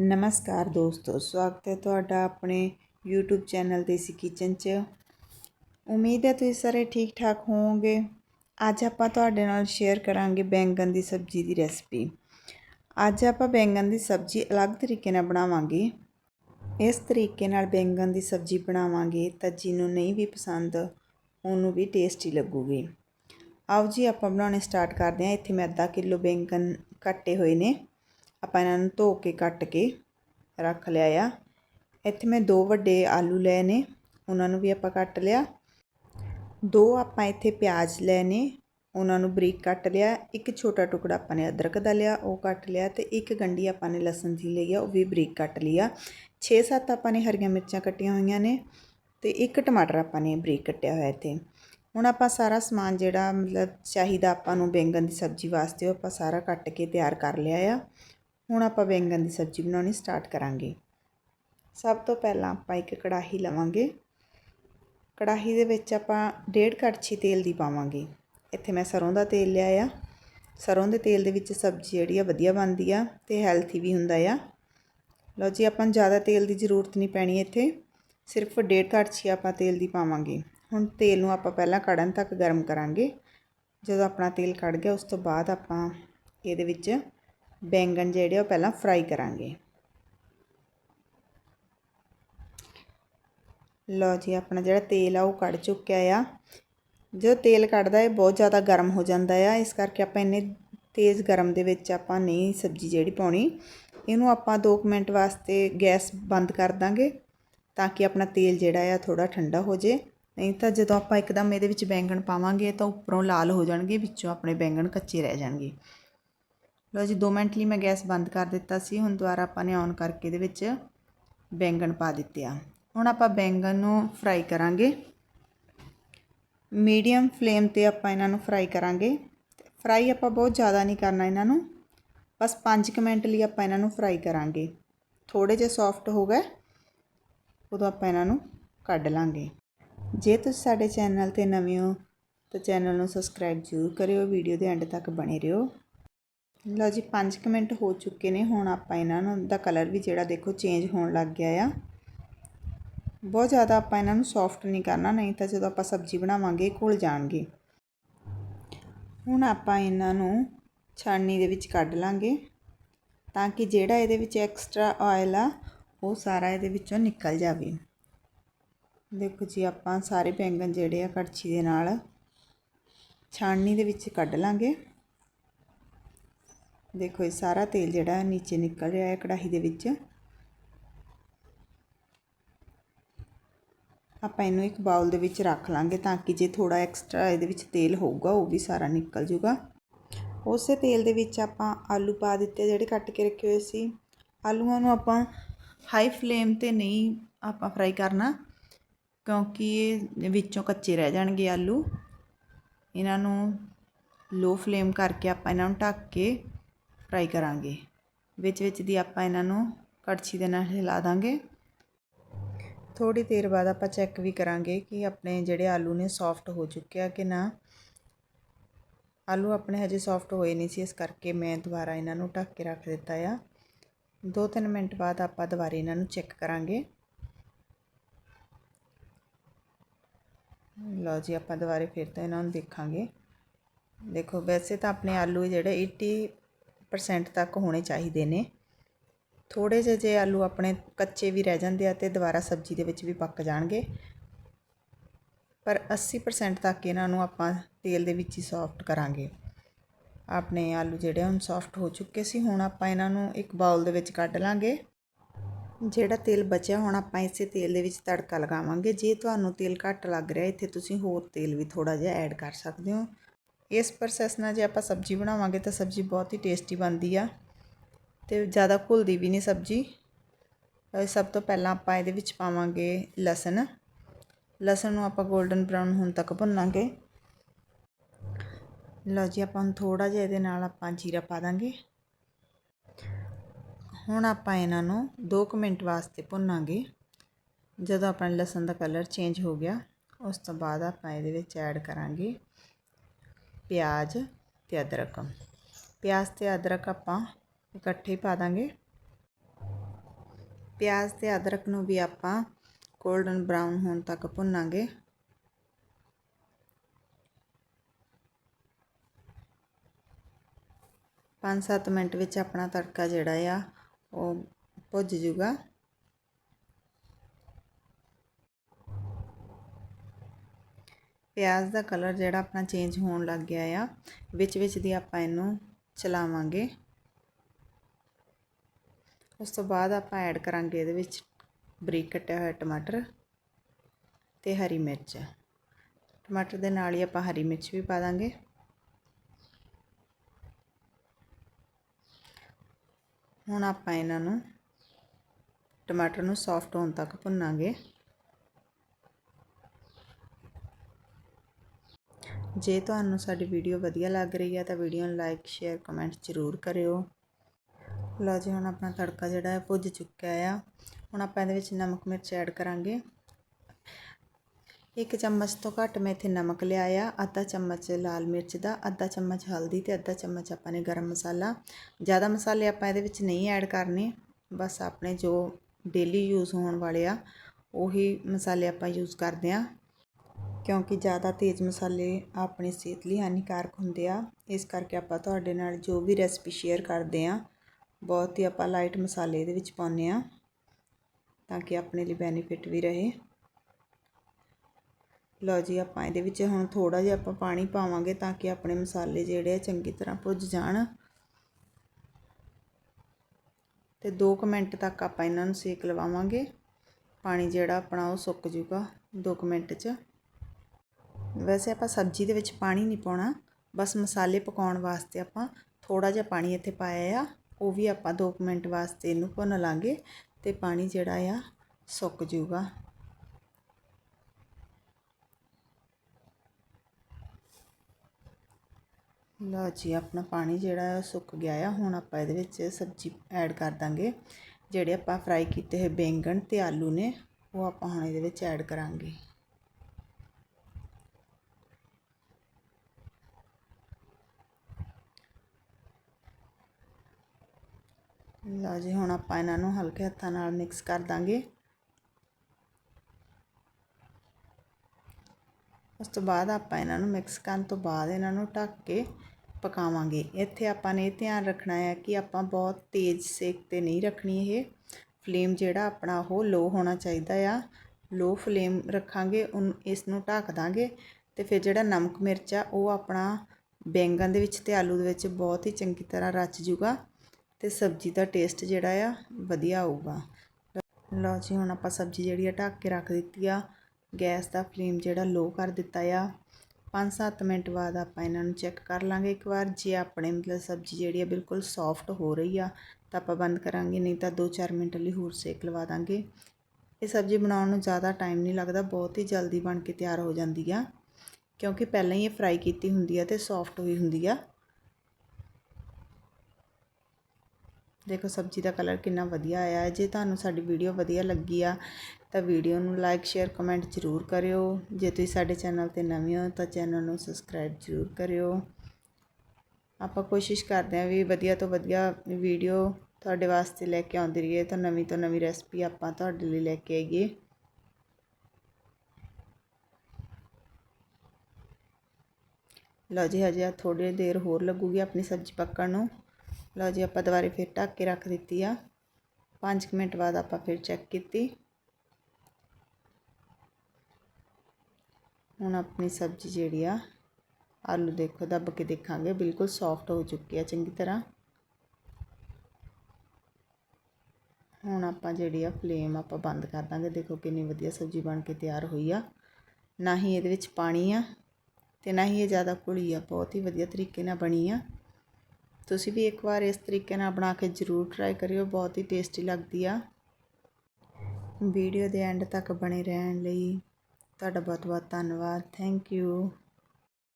ਨਮਸਕਾਰ ਦੋਸਤੋ, ਸਵਾਗਤ ਹੈ ਤੁਹਾਡਾ ਆਪਣੇ YouTube ਚੈਨਲ ਦੇਸੀ ਕਿਚਨ 'ਚ। ਉਮੀਦ ਹੈ ਤੁਸੀਂ ਸਾਰੇ ਠੀਕ ਠਾਕ ਹੋਵੋਗੇ। ਅੱਜ ਆਪਾਂ ਤੁਹਾਡੇ ਨਾਲ ਸ਼ੇਅਰ ਕਰਾਂਗੇ ਬੈਂਗਣ ਦੀ ਸਬਜ਼ੀ ਦੀ ਰੈਸਪੀ ਅੱਜ ਆਪਾਂ ਬੈਂਗਣ ਦੀ ਸਬਜ਼ੀ ਅਲੱਗ ਤਰੀਕੇ ਨਾਲ ਬਣਾਵਾਂਗੇ। ਇਸ ਤਰੀਕੇ ਨਾਲ ਬੈਂਗਣ ਦੀ ਸਬਜ਼ੀ ਬਣਾਵਾਂਗੇ ਤਾਂ ਜਿਹਨੂੰ ਨਹੀਂ ਵੀ ਪਸੰਦ, ਉਹਨੂੰ ਵੀ ਟੇਸਟੀ ਲੱਗੂਗੀ। ਆਓ ਜੀ, ਆਪਾਂ ਬਣਾਉਣੇ ਸਟਾਰਟ ਕਰਦੇ ਹਾਂ। ਇੱਥੇ ਮੈਂ ਅੱਧਾ ਕਿਲੋ ਬੈਂਗਣ ਕੱਟੇ ਹੋਏ ਨੇ। ਆਪਾਂ ਇਹਨਾਂ ਨੂੰ ਧੋ ਕੇ, ਕੱਟ ਕੇ ਰੱਖ ਲਿਆ ਆ। ਇੱਥੇ ਮੈਂ ਦੋ ਵੱਡੇ ਆਲੂ ਲਏ ਨੇ, ਉਹਨਾਂ ਨੂੰ ਵੀ ਆਪਾਂ ਕੱਟ ਲਿਆ। ਦੋ ਆਪਾਂ ਇੱਥੇ ਪਿਆਜ਼ ਲਏ ਨੇ, ਉਹਨਾਂ ਨੂੰ ਬਰੀਕ ਕੱਟ ਲਿਆ। ਇੱਕ ਛੋਟਾ ਟੁਕੜਾ ਆਪਾਂ ਨੇ ਅਦਰਕ ਦਾ ਲਿਆ, ਉਹ ਕੱਟ ਲਿਆ ਤੇ ਇੱਕ ਗੰਢੀ ਆਪਾਂ ਨੇ ਲਸਣ ਦੀ ਲਈ ਆ, ਉਹ ਵੀ ਬਰੀਕ ਕੱਟ ਲਿਆ 6-7 ਆਪਾਂ ਨੇ ਹਰੀਆਂ ਮਿਰਚਾਂ ਕੱਟੀਆਂ ਹੋਈਆਂ ਨੇ ਤੇ ਇੱਕ ਟਮਾਟਰ ਆਪਾਂ ਨੇ ਬਰੀਕ ਕੱਟਿਆ ਹੋਇਆ ਇੱਥੇ। ਹੁਣ ਆਪਾਂ ਸਾਰਾ ਸਮਾਨ ਜਿਹੜਾ ਮਤਲਬ ਚਾਹੀਦਾ ਆਪਾਂ ਨੂੰ ਬੈਂਗਣ ਦੀ ਸਬਜ਼ੀ ਵਾਸਤੇ, ਉਹ ਆਪਾਂ ਸਾਰਾ ਕੱਟ ਕੇ ਤਿਆਰ ਕਰ ਲਿਆ ਆ। ਹੁਣ ਆਪਾਂ ਬੈਂਗਣ ਦੀ ਸਬਜ਼ੀ ਬਣਾਉਣੀ ਸਟਾਰਟ ਕਰਾਂਗੇ। ਸਭ ਤੋਂ ਪਹਿਲਾਂ ਆਪਾਂ ਇੱਕ ਕੜਾਹੀ ਲਵਾਂਗੇ। ਕੜਾਹੀ ਦੇ ਵਿੱਚ ਆਪਾਂ ਡੇਢ ਕੜਛੀ ਤੇਲ ਦੀ ਪਾਵਾਂਗੇ। ਇੱਥੇ ਮੈਂ ਸਰੋਂ ਦਾ ਤੇਲ ਲਿਆ ਆ ਸਰੋਂ ਦੇ ਤੇਲ ਦੇ ਵਿੱਚ ਸਬਜ਼ੀ ਜਿਹੜੀ ਆ ਵਧੀਆ ਬਣਦੀ ਆ ਤੇ ਹੈਲਥੀ ਵੀ ਹੁੰਦਾ ਆ। ਲਓ ਜੀ, ਆਪਾਂ ਨੂੰ ਜ਼ਿਆਦਾ ਤੇਲ ਦੀ ਜ਼ਰੂਰਤ ਨਹੀਂ ਪੈਣੀ ਇੱਥੇ। ਸਿਰਫ ਡੇਢ ਕੜਛੀ ਆਪਾਂ ਤੇਲ ਦੀ ਪਾਵਾਂਗੇ। ਹੁਣ ਤੇਲ ਨੂੰ ਆਪਾਂ ਪਹਿਲਾਂ ਕੜਨ ਤੱਕ ਗਰਮ ਕਰਾਂਗੇ। ਜਦੋਂ ਆਪਣਾ ਤੇਲ ਕੜ ਗਿਆ, ਉਸ ਤੋਂ ਬਾਅਦ ਆਪਾਂ ਇਹਦੇ ਵਿੱਚ ਬੈਂਗਣ ਜਿਹੜੇ ਉਹ ਪਹਿਲਾਂ ਫਰਾਈ ਕਰਾਂਗੇ। ਲਓ ਜੀ, ਆਪਣਾ ਜਿਹੜਾ ਤੇਲ ਆ ਉਹ ਕੱਢ ਚੁੱਕਿਆ ਆ। ਜਦੋਂ ਤੇਲ ਕੱਢਦਾ ਹੈ ਬਹੁਤ ਜ਼ਿਆਦਾ ਗਰਮ ਹੋ ਜਾਂਦਾ ਆ। ਇਸ ਕਰਕੇ ਆਪਾਂ ਇੰਨੇ ਤੇਜ਼ ਗਰਮ ਦੇ ਵਿੱਚ ਆਪਾਂ ਨਹੀਂ ਸਬਜ਼ੀ ਜਿਹੜੀ ਪਾਉਣੀ। ਇਹਨੂੰ ਆਪਾਂ 2 ਮਿੰਟ ਵਾਸਤੇ ਗੈਸ ਬੰਦ ਕਰ ਦਾਂਗੇ ਤਾਂ ਕਿ ਆਪਣਾ ਤੇਲ ਜਿਹੜਾ ਆ ਥੋੜਾ ਠੰਡਾ ਹੋ ਜੇ। ਨਹੀਂ ਤਾਂ ਜਦੋਂ ਆਪਾਂ ਇੱਕਦਮ ਇਹਦੇ ਵਿੱਚ ਬੈਂਗਣ ਪਾਵਾਂਗੇ ਤਾਂ ਉੱਪਰੋਂ ਲਾਲ ਹੋ ਜਾਣਗੇ, ਵਿੱਚੋਂ ਆਪਣੇ ਬੈਂਗਣ ਕੱਚੇ ਰਹਿ ਜਾਣਗੇ। ਲਓ ਜੀ 2 ਮਿੰਟ ਲਈ ਮੈਂ ਗੈਸ ਬੰਦ ਕਰ ਦਿੱਤਾ ਸੀ, ਹੁਣ ਦੁਬਾਰਾ ਆਪਾਂ ਨੇ ਔਨ ਕਰਕੇ ਇਹਦੇ ਵਿੱਚ ਬੈਂਗਣ ਪਾ ਦਿੱਤੇ ਆ। ਹੁਣ ਆਪਾਂ ਬੈਂਗਣ ਨੂੰ ਫਰਾਈ ਕਰਾਂਗੇ। ਮੀਡੀਅਮ ਫਲੇਮ ਤੇ ਆਪਾਂ ਇਹਨਾਂ ਨੂੰ ਫਰਾਈ ਕਰਾਂਗੇ। ਫਰਾਈ ਆਪਾਂ ਬਹੁਤ ਜ਼ਿਆਦਾ ਨਹੀਂ ਕਰਨਾ ਇਹਨਾਂ ਨੂੰ। ਬਸ 5 ਮਿੰਟ ਲਈ ਆਪਾਂ ਇਹਨਾਂ ਨੂੰ ਫਰਾਈ ਕਰਾਂਗੇ। ਥੋੜੇ ਜਿਹਾ ਸੌਫਟ ਹੋ ਗਏ, ਉਦੋਂ ਆਪਾਂ ਇਹਨਾਂ ਨੂੰ ਕੱਢ ਲਾਂਗੇ। ਜੇ ਤੁਸੀਂ ਸਾਡੇ ਚੈਨਲ ਤੇ ਨਵੇਂ ਹੋ, ਤਾਂ ਚੈਨਲ ਨੂੰ ਸਬਸਕ੍ਰਾਈਬ ਜ਼ਰੂਰ ਕਰਿਓ। ਵੀਡੀਓ ਦੇ ਐਂਡ ਤੱਕ ਬਣੇ ਰਹੋ। ਲਓ ਜੀ 5 ਮਿੰਟ ਹੋ ਚੁੱਕੇ ਨੇ, ਹੁਣ ਆਪਾਂ ਇਹਨਾਂ ਨੂੰ, ਦਾ ਕਲਰ ਵੀ ਜਿਹੜਾ ਦੇਖੋ ਚੇਂਜ ਹੋਣ ਲੱਗ ਗਿਆ ਆ। ਬਹੁਤ ਜ਼ਿਆਦਾ ਆਪਾਂ ਇਹਨਾਂ ਨੂੰ ਸੌਫਟ ਨਹੀਂ ਕਰਨਾ, ਨਹੀਂ ਤਾਂ ਜਦੋਂ ਆਪਾਂ ਸਬਜ਼ੀ ਬਣਾਵਾਂਗੇ ਘੁਲ ਜਾਣਗੇ। ਹੁਣ ਆਪਾਂ ਇਹਨਾਂ ਨੂੰ ਛਾਣਨੀ ਦੇ ਵਿੱਚ ਕੱਢ ਲਾਂਗੇ, ਤਾਂ ਕਿ ਜਿਹੜਾ ਇਹਦੇ ਵਿੱਚ ਐਕਸਟਰਾ ਆਇਲ ਆ, ਉਹ ਸਾਰਾ ਇਹਦੇ ਵਿੱਚੋਂ ਨਿਕਲ ਜਾਵੇ। ਦੇਖੋ ਜੀ, ਆਪਾਂ ਸਾਰੇ ਬੈਂਗਣ ਜਿਹੜੇ ਆ, ਕੜਛੀ ਦੇ ਨਾਲ ਛਾਣਨੀ ਦੇ ਵਿੱਚ ਕੱਢ ਲਾਂਗੇ। ਦੇਖੋ ਇਹ ਸਾਰਾ ਤੇਲ ਜਿਹੜਾ ਨੀਚੇ ਨਿਕਲ ਰਿਹਾ ਹੈ ਕੜਾਹੀ ਦੇ ਵਿੱਚ। ਆਪਾਂ ਇਹਨੂੰ ਇੱਕ ਬਾਉਲ ਦੇ ਵਿੱਚ ਰੱਖ ਲਾਂਗੇ ਤਾਂ ਕਿ ਜੇ ਥੋੜਾ ਐਕਸਟਰਾ ਇਹਦੇ ਵਿੱਚ ਤੇਲ ਹੋਊਗਾ, ਉਹ ਵੀ ਸਾਰਾ ਨਿਕਲ ਜੂਗਾ। ਉਸੇ ਤੇਲ ਦੇ ਵਿੱਚ ਆਪਾਂ ਆਲੂ ਪਾ ਦਿੱਤੇ ਜਿਹੜੇ ਕੱਟ ਕੇ ਰੱਖੇ ਹੋਏ ਸੀ। ਆਲੂਆਂ ਨੂੰ ਆਪਾਂ ਹਾਈ ਫਲੇਮ ਤੇ ਨਹੀਂ ਆਪਾਂ ਫਰਾਈ ਕਰਨਾ, ਕਿਉਂਕਿ ਇਹ ਵਿੱਚੋਂ ਕੱਚੇ ਰਹਿ ਜਾਣਗੇ ਆਲੂ। ਇਹਨਾਂ ਨੂੰ ਲੋ ਫਲੇਮ ਕਰਕੇ ਆਪਾਂ ਇਹਨਾਂ ਨੂੰ ਢੱਕ ਕੇ ਫਰਾਈ ਕਰਾਂਗੇ। ਵਿੱਚ ਵਿੱਚ ਦੀ ਆਪਾਂ ਇਹਨਾਂ ਨੂੰ ਕੜਛੀ ਦੇ ਨਾਲ ਹਿਲਾ ਦਾਂਗੇ। ਥੋੜੀ ਦੇਰ ਬਾਅਦ ਆਪਾਂ ਚੈੱਕ ਵੀ ਕਰਾਂਗੇ ਕਿ ਆਪਣੇ ਜਿਹੜੇ ਆਲੂ ਨੇ ਸੌਫਟ ਹੋ ਚੁੱਕੇ ਆ ਕਿ ਨਾ। ਆਲੂ ਆਪਣੇ ਹਜੇ ਸੌਫਟ ਹੋਏ ਨਹੀਂ ਸੀ, ਇਸ ਕਰਕੇ ਮੈਂ ਦੁਬਾਰਾ ਇਹਨਾਂ ਨੂੰ ਢੱਕ ਕੇ ਰੱਖ ਦਿੱਤਾ ਆ। 2-3 ਮਿੰਟ ਬਾਅਦ ਆਪਾਂ ਦੁਬਾਰਾ ਇਹਨਾਂ ਨੂੰ ਚੈੱਕ ਕਰਾਂਗੇ। ਲਓ ਜੀ, ਆਪਾਂ ਦੁਬਾਰੇ ਫਿਰ ਤੋਂ ਇਹਨਾਂ ਨੂੰ ਦੇਖਾਂਗੇ। ਦੇਖੋ, ਵੈਸੇ ਤਾਂ ਆਪਣੇ ਆਲੂ ਜਿਹੜੇ 80% ਤੱਕ ਹੋਣੇ ਚਾਹੀਦੇ ਨੇ। ਥੋੜੇ ਜਿਹੇ ਜੇ ਆਲੂ ਆਪਣੇ ਕੱਚੇ ਵੀ ਰਹਿ ਜਾਂਦੇ ਆ ਤੇ ਦੁਬਾਰਾ ਸਬਜ਼ੀ ਦੇ ਵਿੱਚ ਵੀ ਪੱਕ ਜਾਣਗੇ। ਪਰ 80% ਤੱਕ ਇਹਨਾਂ ਨੂੰ ਆਪਾਂ ਤੇਲ ਦੇ ਵਿੱਚ ਹੀ ਸੌਫਟ ਕਰਾਂਗੇ। ਆਪਣੇ ਆਲੂ ਜਿਹੜੇ ਹੁਣ ਸੌਫਟ ਹੋ ਚੁੱਕੇ ਸੀ, ਹੁਣ ਆਪਾਂ ਇਹਨਾਂ ਨੂੰ ਇੱਕ ਬਾਉਲ ਦੇ ਵਿੱਚ ਕੱਢ ਲਾਂਗੇ। ਜਿਹੜਾ ਤੇਲ ਬਚਿਆ, ਹੁਣ ਆਪਾਂ ਇਸੇ ਤੇਲ ਦੇ ਵਿੱਚ ਤੜਕਾ ਲਗਾਵਾਂਗੇ। ਜੇ ਤੁਹਾਨੂੰ ਤੇਲ ਘੱਟ ਲੱਗ ਰਿਹਾ, ਇੱਥੇ ਤੁਸੀਂ ਹੋਰ ਤੇਲ ਵੀ ਥੋੜਾ ਜਿਹਾ ਐਡ ਕਰ ਸਕਦੇ ਹੋ। ਇਸ ਪ੍ਰੋਸੈਸ ਨਾਲ ਜੇ ਆਪਾਂ ਸਬਜ਼ੀ ਬਣਾਵਾਂਗੇ ਤਾਂ ਸਬਜ਼ੀ ਬਹੁਤ ਹੀ ਟੇਸਟੀ ਬਣਦੀ ਆ ਤੇ ਜ਼ਿਆਦਾ ਘੁਲਦੀ ਵੀ ਨਹੀਂ ਸਬਜ਼ੀ। ਸਭ ਤੋਂ ਪਹਿਲਾਂ ਆਪਾਂ ਇਹਦੇ ਵਿੱਚ ਪਾਵਾਂਗੇ ਲਸਣ। ਲਸਣ ਨੂੰ ਆਪਾਂ 골ਡਨ ਬ੍ਰਾਊਨ ਹੋਣ ਤੱਕ ਭੁੰਨਾਂਗੇ। ਲਓ ਜੀ, ਆਪਾਂ ਥੋੜਾ ਜਿਹਾ ਇਹਦੇ ਨਾਲ ਆਪਾਂ ਜੀਰਾ ਪਾ ਦਾਂਗੇ। ਹੁਣ ਆਪਾਂ ਇਹਨਾਂ ਨੂੰ 2 ਮਿੰਟ ਵਾਸਤੇ ਭੁੰਨਾਂਗੇ। ਜਦੋਂ ਆਪਣਾ ਲਸਣ ਦਾ ਕਲਰ ਚੇਂਜ ਹੋ ਗਿਆ, ਉਸ ਤੋਂ ਬਾਅਦ ਆਪਾਂ ਇਹਦੇ ਵਿੱਚ ਐਡ ਕਰਾਂਗੇ। ਪਿਆਜ਼ ਅਤੇ ਅਦਰਕ। ਪਿਆਜ਼ ਅਤੇ ਅਦਰਕ ਆਪਾਂ ਇਕੱਠੇ ਪਾ ਦਾਂਗੇ। ਪਿਆਜ਼ ਤੇ ਅਦਰਕ ਨੂੰ ਵੀ ਆਪਾਂ 골ਡਨ ਬ੍ਰਾਊਨ ਹੋਣ ਤੱਕ ਭੁੰਨਾਂਗੇ। ਪੰਜ ਸੱਤ ਮਿੰਟ ਵਿੱਚ ਆਪਣਾ ਤੜਕਾ ਜਿਹੜਾ ਆ, ਉਹ ਭੁੱਜ ਜੂਗਾ। ਪਿਆਜ਼ ਦਾ ਕਲਰ ਜਿਹੜਾ ਆਪਣਾ ਚੇਂਜ ਹੋਣ ਲੱਗ ਗਿਆ ਆ, ਵਿੱਚ ਵਿੱਚ ਦੀ ਆਪਾਂ ਇਹਨੂੰ ਚਲਾਵਾਂਗੇ। ਉਸ ਤੋਂ ਬਾਅਦ ਆਪਾਂ ਐਡ ਕਰਾਂਗੇ ਇਹਦੇ ਵਿੱਚ ਬਰੀਕ ਕੱਟਿਆ ਹੋਇਆ ਟਮਾਟਰ ਤੇ ਹਰੀ ਮਿਰਚ। ਟਮਾਟਰ ਦੇ ਨਾਲ ਹੀ ਆਪਾਂ ਹਰੀ ਮਿਰਚ ਵੀ ਪਾ ਦਾਂਗੇ। ਹੁਣ ਆਪਾਂ ਇਹਨਾਂ ਨੂੰ ਟਮਾਟਰ ਨੂੰ ਸੌਫਟ ਹੋਣ ਤੱਕ ਭੁੰਨਾਂਗੇ। ਜੇ ਤੁਹਾਨੂੰ ਸਾਡੀ ਵੀਡੀਓ ਵਧੀਆ ਲੱਗ ਰਹੀ ਹੈ ਤਾਂ ਵੀਡੀਓ ਨੂੰ ਲਾਈਕ, ਸ਼ੇਅਰ, ਕਮੈਂਟ ਜ਼ਰੂਰ ਕਰਿਓ। ਲਓ ਜੀ, ਹੁਣ ਆਪਣਾ ਤੜਕਾ ਜਿਹੜਾ ਹੈ ਭੁੱਜ ਚੁੱਕਿਆ ਆ। ਹੁਣ ਆਪਾਂ ਇਹਦੇ ਵਿੱਚ ਨਮਕ ਮਿਰਚ ਐਡ ਕਰਾਂਗੇ। ਇੱਕ ਚਮਚ ਤੋਂ ਘੱਟ ਮੈਂ ਇੱਥੇ ਨਮਕ ਲਿਆ ਆ ਅੱਧਾ ਚਮਚ ਲਾਲ ਮਿਰਚ ਦਾ, ਅੱਧਾ ਚਮਚ ਹਲਦੀ ਤੇ ਅੱਧਾ ਚਮਚ ਆਪਾਂ ਨੇ ਗਰਮ ਮਸਾਲਾ। ਜ਼ਿਆਦਾ ਮਸਾਲੇ ਆਪਾਂ ਇਹਦੇ ਵਿੱਚ ਨਹੀਂ ਐਡ ਕਰਨੇ, ਬਸ ਆਪਣੇ ਜੋ ਡੇਲੀ ਯੂਜ਼ ਹੋਣ ਵਾਲੇ ਆ, ਉਹੀ ਮਸਾਲੇ ਆਪਾਂ ਯੂਜ਼ ਕਰਦੇ ਆ। ਕਿਉਂਕਿ ਜ਼ਿਆਦਾ ਤੇਜ਼ ਮਸਾਲੇ ਆਪਣੀ ਸਿਹਤ ਲਈ ਹਾਨੀਕਾਰਕ ਹੁੰਦੇ ਆ। ਇਸ ਕਰਕੇ ਆਪਾਂ ਤੁਹਾਡੇ ਨਾਲ ਜੋ ਵੀ ਰੈਸਪੀ ਸ਼ੇਅਰ ਕਰਦੇ ਆ, ਬਹੁਤ ਹੀ ਆਪਾਂ ਲਾਈਟ ਮਸਾਲੇ ਇਹਦੇ ਵਿੱਚ ਪਾਉਂਦੇ ਆ ਤਾਂ ਕਿ ਆਪਣੇ ਲਈ ਬੈਨੀਫਿਟ ਵੀ ਰਹੇ। ਲਓ ਜੀ, ਆਪਾਂ ਇਹਦੇ ਵਿੱਚ ਹੁਣ ਥੋੜਾ ਜਿਹਾ ਆਪਾਂ ਪਾਣੀ ਪਾਵਾਂਗੇ ਤਾਂ ਕਿ ਆਪਣੇ ਮਸਾਲੇ ਜਿਹੜੇ ਆ ਚੰਗੀ ਤਰ੍ਹਾਂ ਭੁੱਜ ਜਾਣ। ਤੇ 2 ਮਿੰਟ ਤੱਕ ਆਪਾਂ ਇਹਨਾਂ ਨੂੰ ਸੇਕ ਲਵਾਵਾਂਗੇ। ਪਾਣੀ ਜਿਹੜਾ ਆਪਣਾ ਉਹ ਸੁੱਕ ਜੂਗਾ 2 ਮਿੰਟ 'ਚ। ਵੈਸੇ ਆਪਾਂ ਸਬਜ਼ੀ ਦੇ ਵਿੱਚ ਪਾਣੀ ਨਹੀਂ ਪਾਉਣਾ, ਬਸ ਮਸਾਲੇ ਪਕਾਉਣ ਵਾਸਤੇ ਆਪਾਂ ਥੋੜਾ ਜਿਹਾ ਪਾਣੀ ਇੱਥੇ ਪਾਇਆ ਆ, ਉਹ ਵੀ ਆਪਾਂ 2 ਮਿੰਟ ਵਾਸਤੇ ਇਹਨੂੰ ਭੁੰਨ ਲਾਂਗੇ ਤੇ ਪਾਣੀ ਜਿਹੜਾ ਆ ਸੁੱਕ ਜਾਊਗਾ। ਲਓ ਜੀ, ਆਪਣਾ ਪਾਣੀ ਜਿਹੜਾ ਹੈ ਸੁੱਕ ਗਿਆ ਆ, ਹੁਣ ਆਪਾਂ ਇਹਦੇ ਵਿੱਚ ਸਬਜ਼ੀ ਐਡ ਕਰ ਦਾਂਗੇ। ਜਿਹੜੇ ਆਪਾਂ ਫਰਾਈ ਕੀਤੇ ਹੋਏ ਬੈਂਗਣ ਤੇ ਆਲੂ ਨੇ, ਉਹ ਆਪਾਂ ਹੁਣ ਇਹਦੇ ਵਿੱਚ ਐਡ ਕਰਾਂਗੇ। ਲਓ ਜੀ, ਹੁਣ ਆਪਾਂ ਇਹਨਾਂ ਨੂੰ ਹਲਕੇ ਹੱਥਾਂ ਨਾਲ ਮਿਕਸ ਕਰ ਦਾਂਗੇ। ਉਸ ਤੋਂ ਬਾਅਦ ਆਪਾਂ ਇਹਨਾਂ ਨੂੰ ਮਿਕਸ ਕਰਨ ਤੋਂ ਬਾਅਦ ਇਹਨਾਂ ਨੂੰ ਢੱਕ ਕੇ ਪਕਾਵਾਂਗੇ। ਇੱਥੇ ਆਪਾਂ ਨੇ ਧਿਆਨ ਰੱਖਣਾ ਹੈ ਕਿ ਆਪਾਂ ਬਹੁਤ ਤੇਜ਼ ਸੇਕ ਤੇ ਨਹੀਂ ਰੱਖਣੀ ਇਹ। ਫਲੇਮ ਜਿਹੜਾ ਆਪਣਾ ਉਹ ਲੋ ਹੋਣਾ ਚਾਹੀਦਾ ਆ। ਲੋ ਫਲੇਮ ਰੱਖਾਂਗੇ ਇਸ ਨੂੰ ਢੱਕ ਦਾਂਗੇ ਤੇ ਫਿਰ ਜਿਹੜਾ ਨਮਕ ਮਿਰਚ ਆ, ਉਹ ਆਪਣਾ ਬੈਂਗਣ ਦੇ ਵਿੱਚ ਤੇ ਆਲੂ ਦੇ ਵਿੱਚ ਬਹੁਤ ਹੀ ਚੰਗੀ ਤਰ੍ਹਾਂ ਰਚ ਜੂਗਾ। ਅਤੇ ਸਬਜ਼ੀ ਦਾ ਟੇਸਟ ਜਿਹੜਾ ਆ ਵਧੀਆ ਆਊਗਾ। ਲਓ ਜੀ, ਹੁਣ ਆਪਾਂ ਸਬਜ਼ੀ ਜਿਹੜੀ ਆ ਢੱਕ ਕੇ ਰੱਖ ਦਿੱਤੀ ਆ। ਗੈਸ ਦਾ ਫਲੇਮ ਜਿਹੜਾ ਲੋ ਕਰ ਦਿੱਤਾ ਆ। 5-7 ਮਿੰਟ ਬਾਅਦ ਆਪਾਂ ਇਹਨਾਂ ਨੂੰ ਚੈੱਕ ਕਰ ਲਾਂਗੇ ਇੱਕ ਵਾਰ। ਜੇ ਆਪਣੇ ਮਤਲਬ ਸਬਜ਼ੀ ਜਿਹੜੀ ਆ ਬਿਲਕੁਲ ਸੌਫਟ ਹੋ ਰਹੀ ਆ, ਤਾਂ ਆਪਾਂ ਬੰਦ ਕਰਾਂਗੇ, ਨਹੀਂ ਤਾਂ 2-4 ਮਿੰਟ ਲਈ ਹੋਰ ਸੇਕ ਲਵਾ ਦਾਂਗੇ। ਇਹ ਸਬਜ਼ੀ ਬਣਾਉਣ ਨੂੰ ਜ਼ਿਆਦਾ ਟਾਈਮ ਨਹੀਂ ਲੱਗਦਾ, ਬਹੁਤ ਹੀ ਜਲਦੀ ਬਣ ਕੇ ਤਿਆਰ ਹੋ ਜਾਂਦੀ ਆ। ਕਿਉਂਕਿ ਪਹਿਲਾਂ ਹੀ ਇਹ ਫਰਾਈ ਕੀਤੀ ਹੁੰਦੀ ਆ ਤੇ ਸੌਫਟ ਹੋਈ ਹੁੰਦੀ ਆ। ਦੇਖੋ ਸਬਜ਼ੀ ਦਾ ਕਲਰ ਕਿੰਨਾ ਵਧੀਆ ਆਇਆ ਹੈ। ਜੇ ਤੁਹਾਨੂੰ ਸਾਡੀ ਵੀਡੀਓ ਵਧੀਆ ਲੱਗੀ ਆ, ਤਾਂ ਵੀਡੀਓ ਨੂੰ ਲਾਈਕ ਸ਼ੇਅਰ ਕਮੈਂਟ ਜ਼ਰੂਰ ਕਰਿਓ। ਜੇ ਤੁਸੀਂ ਸਾਡੇ ਚੈਨਲ ਤੇ ਨਵੇਂ ਹੋ, ਤਾਂ ਚੈਨਲ ਨੂੰ ਸਬਸਕ੍ਰਾਈਬ ਜ਼ਰੂਰ ਕਰਿਓ। ਆਪਾਂ ਕੋਸ਼ਿਸ਼ ਕਰਦੇ ਹਾਂ ਵੀ ਵਧੀਆ ਤੋਂ ਵਧੀਆ ਵੀਡੀਓ ਤੁਹਾਡੇ ਵਾਸਤੇ ਲੈ ਕੇ ਆਉਂਦੀ ਰਹੀਏ, ਤਾਂ ਨਵੀਂ ਤੋਂ ਨਵੀਂ ਰੈਸਪੀ ਆਪਾਂ ਤੁਹਾਡੇ ਲਈ ਲੈ ਕੇ ਆਈਏ। ਲਓ ਜੀ, ਹਜੇ ਥੋੜੀ ਦੇਰ ਹੋਰ ਲੱਗੂਗੀ ਆਪਣੀ ਸਬਜ਼ੀ ਪੱਕਣ ਨੂੰ। ਲਓ ਜੀ, ਆਪਾਂ ਦੁਬਾਰੇ ਫਿਰ ਢੱਕ ਕੇ ਰੱਖ ਦਿੱਤੀ ਆ। 5 ਮਿੰਟ ਬਾਅਦ ਆਪਾਂ ਫਿਰ ਚੈੱਕ ਕੀਤੀ। ਹੁਣ ਆਪਣੀ ਸਬਜ਼ੀ ਜਿਹੜੀ ਆ, ਆਲੂ ਦੇਖੋ, ਦੱਬ ਕੇ ਦੇਖਾਂਗੇ। ਬਿਲਕੁਲ ਸੌਫਟ ਹੋ ਚੁੱਕੀ ਆ, ਚੰਗੀ ਤਰ੍ਹਾਂ। ਹੁਣ ਆਪਾਂ ਜਿਹੜੀ ਆ ਫਲੇਮ ਆਪਾਂ ਬੰਦ ਕਰ ਦਾਂਗੇ। ਦੇਖੋ ਕਿੰਨੀ ਵਧੀਆ ਸਬਜ਼ੀ ਬਣ ਕੇ ਤਿਆਰ ਹੋਈ ਆ। ਨਾ ਹੀ ਇਹਦੇ ਵਿੱਚ ਪਾਣੀ ਆ ਤੇ ਨਾ ਹੀ ਇਹ ਜ਼ਿਆਦਾ ਘੁਲੀ ਆ। ਬਹੁਤ ਹੀ ਵਧੀਆ ਤਰੀਕੇ ਨਾਲ ਬਣੀ ਆ। ਤੁਸੀਂ ਵੀ ਇੱਕ ਵਾਰ ਇਸ ਤਰੀਕੇ ਨਾਲ ਬਣਾ ਕੇ ਜ਼ਰੂਰ ਟਰਾਈ ਕਰਿਓ, ਬਹੁਤ ਹੀ ਟੇਸਟੀ ਲੱਗਦੀ ਆ। ਵੀਡੀਓ ਦੇ ਐਂਡ ਤੱਕ ਬਣੇ ਰਹਿਣ ਲਈ ਤੁਹਾਡਾ ਬਹੁਤ ਬਹੁਤ ਧੰਨਵਾਦ। Thank you